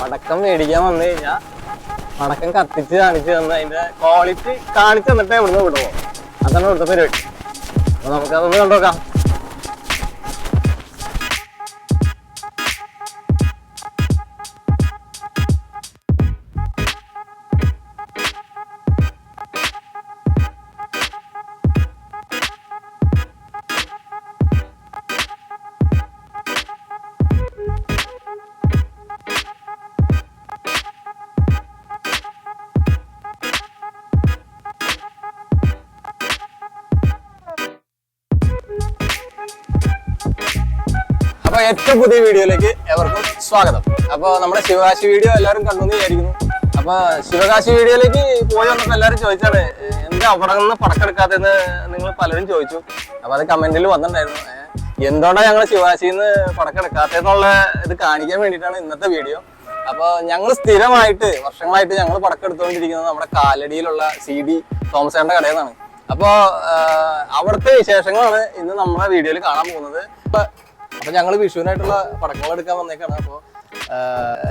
പടക്കം മേടിക്കാൻ വന്നു കഴിഞ്ഞാൽ പടക്കം കത്തിച്ച് കാണിച്ചു തന്നു അതിന്റെ ക്വാളിറ്റി കാണിച്ചു തന്നിട്ടേ ഇവിടുന്ന് വിടുമോ അതാണ് ഇവിടുത്തെ പരിപാടി. അപ്പൊ നമുക്കതൊന്ന് കണ്ടോക്കാം. അപ്പൊ ഏറ്റവും പുതിയ വീഡിയോയിലേക്ക് എവർക്കും സ്വാഗതം. അപ്പൊ നമ്മുടെ ശിവകാശി വീഡിയോ എല്ലാവരും കണ്ടു വിചാരിക്കുന്നു. അപ്പൊ ശിവകാശി വീഡിയോയിലേക്ക് പോയി വന്നപ്പോ എല്ലാവരും ചോദിച്ചാണ് "ഏ, എന്താ അവിടെ നിന്ന് പടക്കെടുക്കാത്തെന്ന് നിങ്ങൾ പലരും ചോദിച്ചു. അപ്പൊ അത് കമന്റിൽ വന്നിട്ടുണ്ടായിരുന്നു. എന്തുകൊണ്ടാണ് ഞങ്ങൾ ശിവകാശിന്ന് പടക്കെടുക്കാത്തെന്നുള്ള ഇത് കാണിക്കാൻ വേണ്ടിയിട്ടാണ് ഇന്നത്തെ വീഡിയോ? അപ്പൊ ഞങ്ങൾ സ്ഥിരമായിട്ട് വർഷങ്ങളായിട്ട് ഞങ്ങൾ പടക്കെടുത്തുകൊണ്ടിരിക്കുന്നത് നമ്മുടെ കാലടിയിലുള്ള സി ഡി തോമസേന്റെ കടയിൽ നിന്നാണ് അപ്പോ ആ, അവിടുത്തെ വിശേഷങ്ങളാണ് ഇന്ന് നമ്മുടെ വീഡിയോയിൽ കാണാൻ പോകുന്നത്. അപ്പൊ ഞങ്ങൾ വിഷുവിനായിട്ടുള്ള പടക്കങ്ങൾ എടുക്കാൻ വന്നേക്കാണ്. അപ്പൊ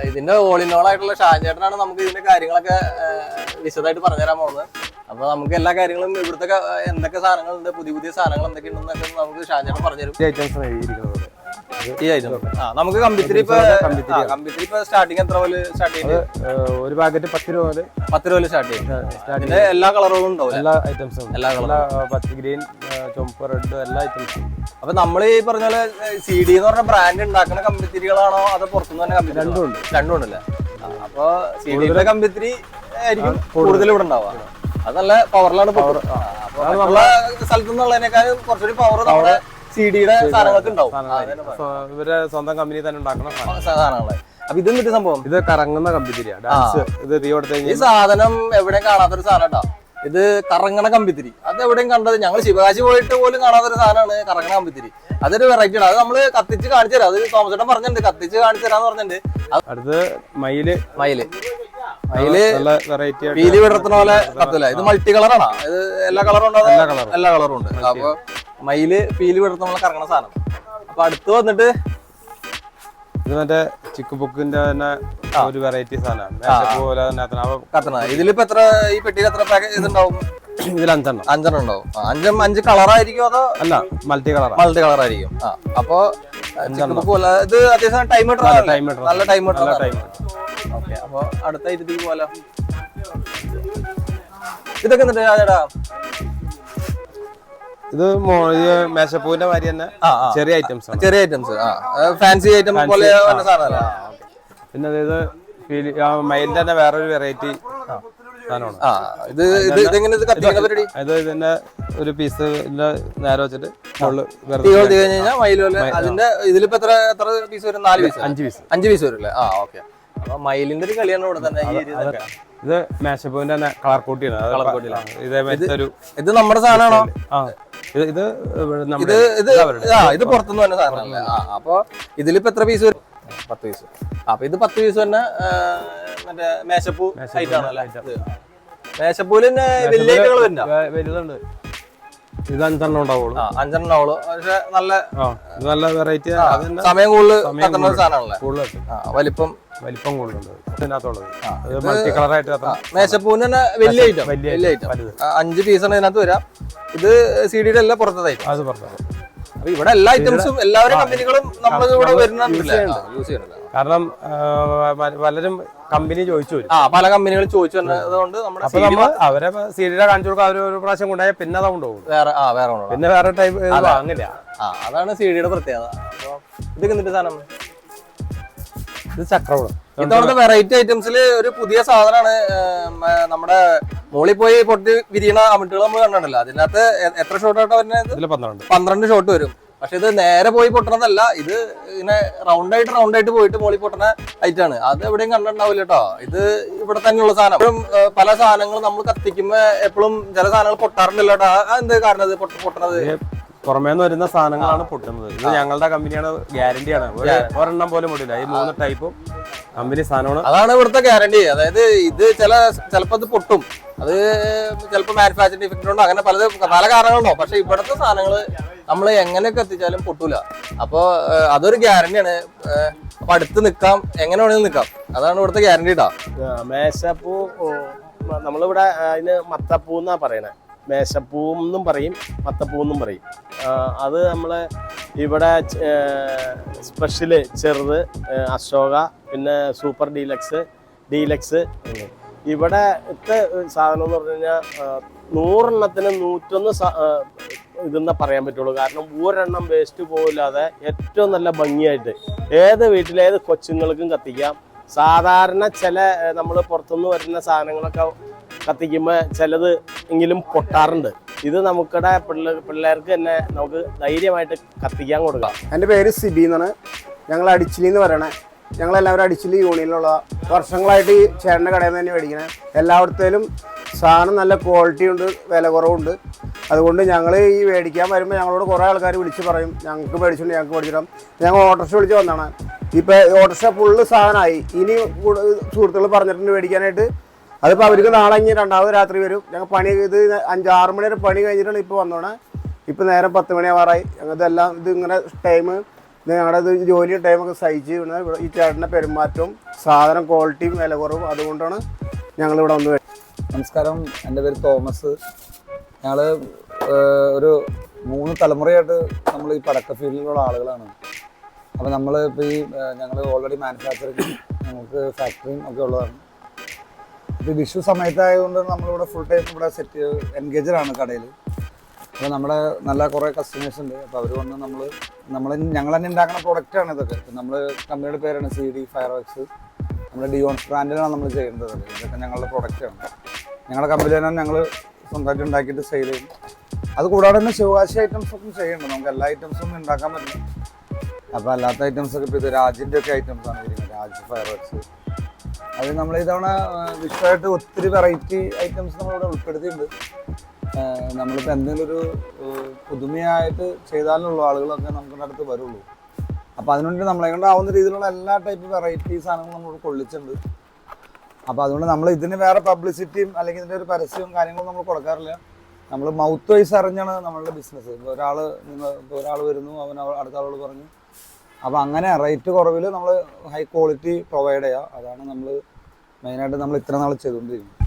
ഇതിന്റെ ഓളിനോൾ ആയിട്ടുള്ള ഷാജേട്ടനാണ് നമുക്ക് ഇതിന്റെ കാര്യങ്ങളൊക്കെ വിശദമായിട്ട് പറഞ്ഞുതരാൻ പോകുന്നത്. അപ്പൊ നമുക്ക് എല്ലാ കാര്യങ്ങളും ഇവിടുത്തെ എന്തൊക്കെ സാധനങ്ങളുണ്ട് പുതിയ പുതിയ സാധനങ്ങൾ എന്തൊക്കെ ഉണ്ടെന്നൊക്കെ നമുക്ക് ഷാജേട്ടൻ പറഞ്ഞുതരും. ഐറ്റംസ് ഈ ഐറ്റം ആ നമുക്ക് കമ്പിത്തിരി ഇപ്പൊ കമ്പിത്തിരി ഇപ്പൊ സ്റ്റാർട്ടിങ് എത്ര പോലെ സ്റ്റാർട്ട് ചെയ്യുന്നത് ഒരു പാക്കറ്റ് പത്ത് രൂപ മുതൽ പത്ത് രൂപ സ്റ്റാർട്ട് ചെയ്യും എല്ലാ കളറുകളും ഉണ്ടാവും എല്ലാ ഐറ്റംസും എല്ലാ പച്ച ഗ്രീൻ ചുമപ്പ് റെഡ് എല്ലാ ഐറ്റംസും അപ്പൊ നമ്മൾ ഈ പറഞ്ഞ പോലെ സി ഡി എന്ന് പറഞ്ഞ ബ്രാൻഡ് ഉണ്ടാക്കുന്ന കമ്പിത്തിരികളാണോ അതോ പുറത്തുനിന്ന് തന്നെ കമ്പിത്തിരി രണ്ടും ഉണ്ട്. രണ്ടും ഉണ്ടല്ലേ? ആ, അപ്പൊ സി ഡിയുടെ കമ്പിത്തിരി ആയിരിക്കും കൂടുതൽ ഇവിടെ ഉണ്ടാവുക. അത് നല്ല പവറിലാണ് പവർ സ്ഥലത്തുനിന്നുള്ളതിനേക്കാളും കുറച്ചൊരു സ്ഥലത്തു നിന്നുള്ളതിനേക്കാളും കുറച്ചുകൂടി പവർ നമ്മുടെ സി ഡിയുടെ സാധനങ്ങൾക്ക് ഉണ്ടാവും. ഇവരെ സ്വന്തം കമ്പനി തന്നെ ഉണ്ടാക്കുന്ന സാധനങ്ങളെ. അപ്പൊ ഇത് എന്നിട്ട് സംഭവം? ഇത് കറങ്ങുന്ന കമ്പിത്തിരിയാ ഡാൻസ് ഇത് തീ കൊടുത്തു ഈ സാധനം എവിടെയും കാണാത്തൊരു സാധനം ഇത് കറങ്ങണ കമ്പിത്തിരി അത് എവിടെയും കണ്ടത് ഞങ്ങൾ ശിവകാശി പോയിട്ട് പോലും കാണാത്തൊരു സാധനമാണ് കറങ്ങണ കമ്പിത്തിരി അതൊരു വെറൈറ്റി ആണ്. അത് നമ്മൾ കത്തിച്ച് കാണിച്ചു തരാം. അത് തോമസേട്ടൻ പറഞ്ഞിട്ടുണ്ട്. കത്തിച്ച് കാണിച്ചു തരാന്ന് പറഞ്ഞിട്ടുണ്ട്. അടുത്ത് മയിൽ. മയിൽ. മയിൽ പീലി വിടർത്തുന്ന പോലെ കത്തില്ല. ഇത് മൾട്ടി കളറാണോ ഇത് എല്ലാ കളറും ഉണ്ടോ? എല്ലാ എല്ലാ കളറും ഉണ്ട്. അപ്പൊ മയിൽ ഫീൽ വിടർത്തുന്ന നമ്മൾ കറങ്ങണ സാധനം. അപ്പൊ അടുത്ത് വന്നിട്ട് ഇത് മറ്റേ ചിക്ക് ബുക്കിന്റെ തന്നെ ഒരു വെറൈറ്റി സാധനമാണ് പോലെ തന്നെ ഇതിലിപ്പോ എത്ര ഈ പെട്ടിയിൽ എത്ര പാക്ക് ഇതുണ്ടാവും? ഇതിൽ അഞ്ചെണ്ണം. അഞ്ചെണ്ണം ഉണ്ടാവും. അഞ്ച് അഞ്ചും കളറായിരിക്കും അതോ അല്ല മൾട്ടി കളർ മൾട്ടി കളർ ആയിരിക്കും? ആ അപ്പോ ഇത് അത്യാവശ്യം ടൈം ഇട്ടതാണ്. നല്ല ടൈം നല്ല ടൈം ഓക്കെ അപ്പൊ അടുത്ത ഇരുത്തേക്ക് പോലെ ഇതൊക്കെ എന്നിട്ട് ചേട്ടാ ഇത് മേശപ്പൂവിന്റെ മാതിരി തന്നെ ചെറിയ ഐറ്റംസ് ചെറിയ ഐറ്റംസ് ഫാൻസി ഐറ്റം പോലെ സാധനമല്ല. പിന്നെ അതായത് മയിലിന്റെ തന്നെ വേറൊരു വെറൈറ്റി സാധനമാണ്. ഇത് ഇത് ഇതെങ്ങനെ ഇത് കത്തിക്കുന്ന പരിപാടി? അത് ഇതിന്റെ ഒരു പീസ് നേരെ വെച്ചിട്ട് കഴിഞ്ഞാൽ മയിലോൽ അതിന്റെ ഇതിലിപ്പോ എത്ര എത്ര പീസ് വരും? നാല് പീസ് അഞ്ച് പീസ് അഞ്ച് പീസ് വരും അല്ലേ? ആ ഓക്കെ. മയിലിന്റെ ഒരു കളിയാണ് ഇവിടെ തന്നെ ഈ ഏരിയയിലൊക്കെ. ഇത് മേശപ്പൂവിന്റെ തന്നെ കളർ കോട്ടിയാണ് അത് Colour coat ആ, ഇതേ ഒരു ഇത് നമ്മുടെ സാധനമാണോ? ഇത് ഇത് ഇത് ആ ഇത് പുറത്തുനിന്ന് തന്നെ സാധനമല്ലേ? അപ്പൊ ഇതിലിപ്പോ എത്ര പീസ് വരും? പത്ത് പീസ് അപ്പൊ ഇത് പത്ത് പീസ് തന്നെ മറ്റേ മേശപ്പൂ ഇത്. മേശപ്പൂൽ തന്നെ വലിയ വലുതുണ്ട്. ഇത് അഞ്ചെണ്ണം ഉണ്ടാവുള്ളൂ. അഞ്ചെണ്ണം ഉണ്ടാവുള്ളൂ. പക്ഷെ നല്ല നല്ല വെറൈറ്റി സമയം കൂടുതൽ കൂടുതലുണ്ട് വലിപ്പം വലിപ്പം കൂടുതലുണ്ട്. ഇതിനകത്തുള്ളത് ഇത് മൾട്ടി കളറായിട്ട് ആ, മേശപ്പൂവിന് തന്നെ വലിയ ഐറ്റം വലിയ വലിയ ഐറ്റം വലുത്. അഞ്ച് പീസാണ് ഇതിനകത്ത് വരാം. ഇത് സി ഡിയുടെ എല്ലാം പുറത്തത് ഐറ്റം അത് പുറത്തത്. അപ്പൊ ഇവിടെ എല്ലാ ഐറ്റംസും എല്ലാവരും കമ്പനികളും നമ്മൾ ഇവിടെ വരുന്നുണ്ട് യൂസ് ചെയ്യുന്നുണ്ട് കാരണം പലരും കമ്പനി ചോദിച്ചു ആ പല കമ്പനികളും ചോദിച്ചു അപ്പൊ നമ്മൾ അവരെ സീഡിയുടെ കാണിച്ചു കൊടുക്കുക അവർ ഒരു പ്രാവശ്യം കൊണ്ടുപോയാൽ പിന്നെ അത് കൊണ്ടുപോകും. വേറെ ആ വേറെ കൊണ്ടുപോകാം. പിന്നെ വേറെ ടൈപ്പ് വാങ്ങില്ല അതാണ് സി ഡിയുടെ പ്രത്യേകത. ഇത് എന്നിട്ട് സാധനം? ഇത് ചക്രവളം. ഇത്തവണത്തെ വെറൈറ്റി ഐറ്റംസിൽ ഒരു പുതിയ സാധനമാണ് നമ്മുടെ മോളിൽ പോയി പൊട്ടി വിരിയണ അമിട്ടുകൾ നമ്മൾ കണ്ടിട്ടുണ്ടല്ലോ. അതിനകത്ത് എത്ര ഷോട്ട് ആയിട്ടാ വരുന്നത് പന്ത്രണ്ട്. പന്ത്രണ്ട് ഷോട്ട് വരും. പക്ഷെ ഇത് നേരെ പോയി പൊട്ടണതല്ല ഇത് ഇങ്ങനെ റൗണ്ട് ആയിട്ട് റൗണ്ട് ആയിട്ട് പോയിട്ട് മോളി പൊട്ടണ ആണ്. അത് എവിടെയും കണ്ടിട്ടുണ്ടാവില്ല കേട്ടോ ഇത് ഇവിടെ തന്നെയുള്ള സാധനം. പല സാധനങ്ങളും നമ്മൾ കത്തിക്കുമ്പോ എപ്പോഴും ചില സാധനങ്ങൾ പൊട്ടാറുണ്ടല്ലോ കേട്ടോ അത് എന്ത് കാരണം പൊട്ടണത്? പുറമേന്ന് വരുന്ന സാധനങ്ങളാണ് പൊട്ടുന്നത്. ഇത് ഞങ്ങളുടെ കമ്പനിയാണ് ഗ്യാരണ്ടിയാണ് ഒരെണ്ണം പോലും പൊട്ടില്ല. ഈ മൂന്ന് ടൈപ്പും കമ്പനി സാധനമാണ്. അതാണ് ഇവിടുത്തെ ഗ്യാരണ്ടി അതായത് ഇത് ചില ചിലപ്പോൾ ഇത് പൊട്ടും. അത് ചിലപ്പോൾ മാനുഫാക്ചറിംഗ് ഡിഫക്റ്റ് ഉണ്ടോ? അങ്ങനെ പല പല കാരണങ്ങളുണ്ടോ? പക്ഷെ ഇവിടുത്തെ സാധനങ്ങൾ നമ്മൾ എങ്ങനെയൊക്കെ എത്തിച്ചാലും പൊട്ടൂല. അപ്പൊ അതൊരു ഗ്യാരണ്ടിയാണ് അപ്പൊ അടുത്ത് നിക്കാം എങ്ങനെ വേണമെങ്കിലും നിക്കാം അതാണ് ഇവിടുത്തെ ഗ്യാരണ്ടി ഇട്ടാ ആ, മേശപ്പൂ നമ്മളിവിടെ അതിന് മത്തപ്പൂ എന്നാ പറയണേ. മേശപ്പൂ എന്നും പറയും മത്തപ്പൂ എന്നും പറയും. അത് നമ്മൾ ഇവിടെ സ്പെഷ്യൽ ചെറുത് അശോക പിന്നെ സൂപ്പർ ഡീലക്സ് ഡീലക്സ് ഇവിടെ ഇത്തെ സാധനം എന്ന് പറഞ്ഞു കഴിഞ്ഞാൽ നൂറെണ്ണത്തിന് നൂറ്റൊന്ന് ഇതെന്നാ പറയാൻ പറ്റുള്ളൂ. കാരണം ഒരെണ്ണം വേസ്റ്റ് പോകില്ലാതെ ഏറ്റവും നല്ല ഭംഗിയായിട്ട് ഏത് വീട്ടിലേത് കൊച്ചുങ്ങൾക്കും കത്തിക്കാം. സാധാരണ ചില നമ്മൾ പുറത്തുനിന്ന് വരുന്ന സാധനങ്ങളൊക്കെ കത്തിക്കുമ്പോൾ ചിലത് എങ്കിലും പൊട്ടാറുണ്ട്. ഇത് നമുക്കിടെ പിള്ളേർ പിള്ളേർക്ക് തന്നെ നമുക്ക് ധൈര്യമായിട്ട് കത്തിക്കാൻ കൊടുക്കാം. എന്റെ പേര് സിബി എന്നാണ്. ഞങ്ങൾ അടിച്ചിലി എന്ന് പറയണേ. ഞങ്ങളെല്ലാവരും അടിച്ചിലി യൂണിയനിലുള്ള വർഷങ്ങളായിട്ട് ഈ ചേട്ടന്റെ കടയിൽ നിന്ന് തന്നെ മേടിക്കണേ. എല്ലായിടത്തേലും സാധനം നല്ല ക്വാളിറ്റി ഉണ്ട് വില കുറവുണ്ട്. അതുകൊണ്ട് ഞങ്ങൾ ഈ മേടിക്കാൻ വരുമ്പോൾ ഞങ്ങളോട് കുറേ ആൾക്കാർ വിളിച്ച് പറയും. ഞങ്ങൾക്ക് മേടിച്ചിട്ടുണ്ട് ഞങ്ങൾക്ക് മേടിച്ചിടാം ഞങ്ങൾ ഓട്ടോറിക്ഷ വിളിച്ച് വന്നതാണ്. ഇപ്പോൾ ഓട്ടോറിക്ഷ ഫുള്ള് സാധനമായി. ഇനി സുഹൃത്തുക്കൾ പറഞ്ഞിട്ടുണ്ട് മേടിക്കാനായിട്ട്. അതിപ്പോൾ അവർക്ക് നാളെ ഇനി രണ്ടാമത് രാത്രി വരും. ഞങ്ങൾ പണി ഇത് ആറ് മണി വരെ പണി കഴിഞ്ഞിട്ടാണ് ഇപ്പോൾ വന്നോണേ. ഇപ്പോൾ നേരം പത്ത് മണിയാവാറായി. ഞങ്ങൾക്ക് എല്ലാം ഇത് ഇങ്ങനെ ടൈം ഞങ്ങളുടെ ഇത് ജോലിയും ടൈമൊക്കെ സഹിച്ച് ഇവിടെ ഈ ചേട്ടന്റെ പെരുമാറ്റവും സാധനം ക്വാളിറ്റിയും വില കുറവും അതുകൊണ്ടാണ് ഞങ്ങളിവിടെ വന്ന് നമസ്കാരം. എന്റെ പേര് തോമസ്. ഞങ്ങൾ ഒരു മൂന്ന് തലമുറയായിട്ട് നമ്മൾ ഈ പടക്ക ഫീൽഡിലുള്ള ആളുകളാണ്. അപ്പോൾ നമ്മൾ ഇപ്പോൾ ഈ ഞങ്ങൾ ഓൾറെഡി മാനുഫാക്ചറിങ് ഞങ്ങൾക്ക് ഫാക്ടറിയും ഒക്കെ ഉള്ളതാണ്. ഈ വിഷു സമയത്തായതുകൊണ്ട് നമ്മളിവിടെ ഫുൾ ടൈം ഇവിടെ സെറ്റ് എൻഗേജഡ് ആണ് കടയിൽ. അപ്പോൾ നമ്മുടെ നല്ല കുറേ കസ്റ്റമേഴ്സ് ഉണ്ട്. അപ്പോൾ അവർ വന്ന് നമ്മൾ നമ്മൾ ഞങ്ങൾ തന്നെ ഉണ്ടാക്കുന്ന പ്രൊഡക്റ്റാണ് ഇതൊക്കെ. നമ്മൾ കമ്പനിയുടെ പേരാണ് സി ഡി ഫയർ വർക്സ് നമ്മുടെ ഡിയോൺസ് ബ്രാൻഡിലാണ് നമ്മൾ ചെയ്യുന്നത് ഇതൊക്കെ. ഞങ്ങളുടെ പ്രൊഡക്റ്റാണ് ഞങ്ങളുടെ കമ്പനി തന്നെ ഞങ്ങൾ സ്വന്തമായിട്ട് ഉണ്ടാക്കിയിട്ട് സെയിൽ ചെയ്യും. അത് കൂടാതെ തന്നെ ശിവകാശി ഐറ്റംസ് ഒക്കെ ചെയ്യുന്നുണ്ട്. നമുക്ക് എല്ലാ ഐറ്റംസും ഉണ്ടാക്കാൻ പറ്റും. അപ്പോൾ അല്ലാത്ത ഐറ്റംസ് ഒക്കെ ഇപ്പോൾ ഇത് രാജിന്റെ ഒക്കെ ഐറ്റംസ് ആണ് രാജ് ഫയർ വർക്സ് അത് നമ്മൾ ഇതവണ വിഷയമായിട്ട് ഒത്തിരി വെറൈറ്റി ഐറ്റംസ് നമ്മളിവിടെ ഉൾപ്പെടുത്തിയിട്ടുണ്ട്. നമ്മളിപ്പോൾ എന്തെങ്കിലും ഒരു പുതുമയായിട്ട് ചെയ്താലുള്ള ആളുകളൊക്കെ നമുക്ക് അടുത്ത് വരുള്ളൂ. അപ്പോൾ അതിനുവേണ്ടി നമ്മളെ കൊണ്ടാവുന്ന രീതിയിലുള്ള എല്ലാ ടൈപ്പ് വെറൈറ്റി സാധനങ്ങളും നമ്മൾ കൊള്ളിച്ചിട്ടുണ്ട്. അപ്പോൾ അതുകൊണ്ട് നമ്മൾ ഇതിന് വേറെ പബ്ലിസിറ്റിയും അല്ലെങ്കിൽ ഇതിന്റെ ഒരു പരസ്യവും കാര്യങ്ങളും നമ്മൾ കൊടുക്കാറില്ല. നമ്മൾ മൗത്ത് വൈസ് അറിഞ്ഞാണ് നമ്മളുടെ ബിസിനസ് ഇപ്പോൾ ഒരാൾ നിങ്ങൾ ഇപ്പോൾ ഒരാൾ വരുന്നു അവൻ അടുത്ത ആളോട് പറഞ്ഞു അപ്പോൾ അങ്ങനെ റേറ്റ് കുറവിൽ നമ്മൾ ഹൈ ക്വാളിറ്റി പ്രൊവൈഡ് ചെയ്യുക അതാണ് നമ്മൾ മെയിനായിട്ട് നമ്മൾ ഇത്ര നാൾ ചെയ്തുകൊണ്ടിരിക്കുന്നത്